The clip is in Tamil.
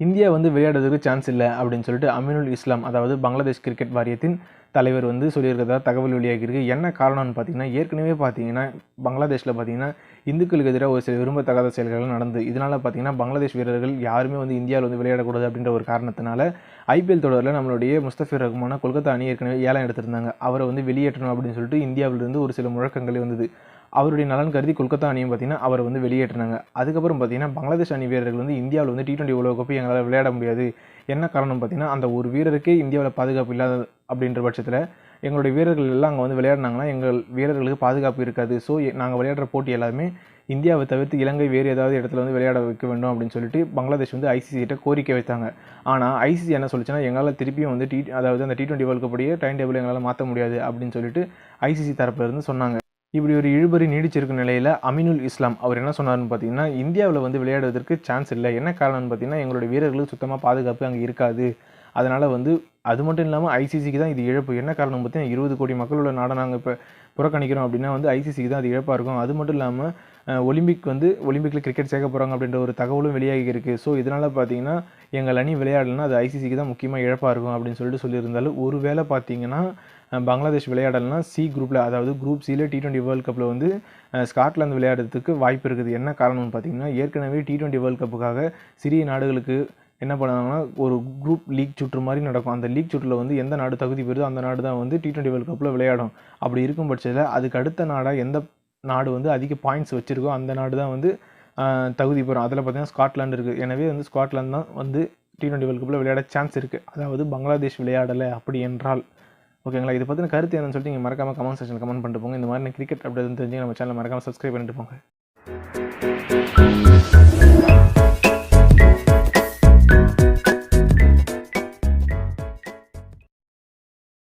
இந்தியா வந்து விளையாடுறதுக்கு சான்ஸ் இல்லை அப்படின்னு சொல்லிட்டு அமீனுல் இஸ்லாம் அதாவது பங்களாதேஷ் கிரிக்கெட் வாரியத்தின் தலைவர் வந்து சொல்லியிருக்கிறதா தகவல் வெளியாகியிருக்கு என்ன காரணம்னு பார்த்தீங்கன்னா ஏற்கனவே பார்த்தீங்கன்னா பங்களாதேஷில் பார்த்தீங்கன்னா இந்துக்களுக்கு எதிராக ஒரு சில விரும்பத்தகாத செயல்கள் நடந்து இதனால் பார்த்தீங்கன்னா பங்களாதேஷ் வீரர்கள் யாருமே வந்து இந்தியாவில் வந்து விளையாடக்கூடாது அப்படின்ற ஒரு காரணத்தினால ஐபிஎல் தொடரில் நம்மளுடைய முஸ்தபிர் ரஹ்மான கொல்கத்தா அணி ஏற்கனவே ஏலம் எடுத்திருந்தாங்க. அவரை வந்து வெளியேற்றணும் அப்படின்னு சொல்லிட்டு இந்தியாவிலிருந்து ஒரு சில முழக்கங்கள் வந்தது. அவருடைய நலன் கருதி கொல்கத்தா அணியும் பார்த்தீங்கன்னா அவரை வந்து வெளியேற்றினாங்க. அதுக்கப்புறம் பார்த்தீங்கன்னா பங்களாதேஷ் அணி வீரர்கள் வந்து இந்தியாவில் வந்து டி டுவெண்ட்டி உலகக்கோப்பை எங்களால் விளையாட முடியாது. என்ன காரணம் பார்த்தீங்கன்னா அந்த ஒரு வீரருக்கே இந்தியாவில் பாதுகாப்பு இல்லாத அப்படின்ற பட்சத்தில் எங்களுடைய வீரர்கள் எல்லாம் அங்கே வந்து விளையாடினாங்கன்னா எங்கள் வீரர்களுக்கு பாதுகாப்பு இருக்காது. ஸோ நாங்கள் விளையாடுற போட்டி எல்லாமே இந்தியாவை தவிர்த்து இலங்கை வேறு ஏதாவது இடத்துல வந்து விளையாட வைக்க வேண்டும் அப்படின்னு சொல்லிட்டு பங்களாதேஷ் வந்து ஐசிசிகிட்ட கோரிக்கை வைத்தாங்க. ஆனால் ஐசிசி என்ன சொல்லிச்சுன்னா எங்களால் திருப்பியும் வந்து டி அதாவது அந்த டி டுவெண்ட்டி வேர்ல்டு கப்படியே டைம் டேபிள் எங்களால் மாற்ற முடியாது அப்படின்னு சொல்லிட்டு ஐசிசி தரப்புலேருந்து சொன்னாங்க. இப்படி ஒரு இழுபறி நீடிச்சிருக்கும் நிலையில் அமினுல் இஸ்லாம் அவர் என்ன சொன்னார்னு பார்த்தீங்கன்னா இந்தியாவில் வந்து விளையாடுவதற்கு சான்ஸ் இல்லை. என்ன காரணம்னு பார்த்தீங்கன்னா எங்களுடைய வீரர்களுக்கு சுத்தமாக பாதுகாப்பு அங்கே இருக்காது. அதனால் வந்து அது மட்டும் இல்லாமல் ஐசிசிக்கு தான் இது இழப்பு. என்ன காரணம் பார்த்தீங்கன்னா இருபது கோடி மக்களோட நாடை நாங்கள் இப்போ புறக்கணிக்கிறோம் அப்படின்னா வந்து ஐசிசிக்கு தான் அது இழப்பாக இருக்கும். அது மட்டும் இல்லாமல் ஒலிம்பிக் வந்து ஒலிம்பிக்கில் கிரிக்கெட் சேர்க்க போகிறாங்க அப்படின்ற ஒரு தகவலும் வெளியாகி இருக்குது ஸோ இதனால் பார்த்தீங்கன்னா எங்கள் அணி விளையாடலைன்னா அது ஐசிசிக்கு தான் முக்கியமாக இழப்பாக இருக்கும் அப்படின்னு சொல்லிட்டு சொல்லியிருந்தாலும் ஒருவேளை பார்த்தீங்கன்னா பங்களாதேஷ் விளையாடலைன்னா சி குரூப்பில் அதாவது குரூப் சியில் டி டுவெண்ட்டி வேர்ல்டு கப்பில் வந்து ஸ்காட்லாந்து விளையாடுறதுக்கு வாய்ப்பு இருக்குது. என்ன காரணம்னு பார்த்தீங்கன்னா ஏற்கனவே டி டுவெண்ட்டி வேர்ல்டு கப்புக்காக சிறிய நாடுகளுக்கு என்ன பண்ணுவாங்கன்னா ஒரு குரூப் லீக் சுற்று மாதிரி நடக்கும். அந்த லீக் சுற்றில் வந்து எந்த நாடு தகுதி பெறுதோ அந்த நாடு தான் வந்து டி ட்வெண்ட்டி வேர்ல்டு கப்பில் விளையாடும். அப்படி இருக்கும் பட்சத்தில் அதுக்கு அடுத்த நாடாக எந்த நாடு வந்து அதிக பாயிண்ட்ஸ் வச்சுருக்கோ அந்த நாடு தான் வந்து தகுதி பெறும். அதில் பார்த்தீங்கன்னா ஸ்காட்லாண்டு இருக்குது எனவே வந்து ஸ்காட்லாந்து தான் வந்து டி ட்வெண்ட்டி வேர்ல்டு கப்பில் விளையாட சான்ஸ் இருக்குது அதாவது பங்களாதேஷ் விளையாடலை அப்படி என்றால். ஓகேங்களா இதை பற்றின கருத்து என்னன்னு சொல்லிட்டு நீங்கள் மறக்காமல் கமெண்ட் செக்ஷன் கமெண்ட் பண்ணிட்டு போங்க. இந்த மாதிரி கிரிக்கெட் அப்படி எதுவும் தெரிஞ்சு நம்ம சேனல் மறக்காமல் சப்ஸ்கிரைப் பண்ணிட்டு போங்க.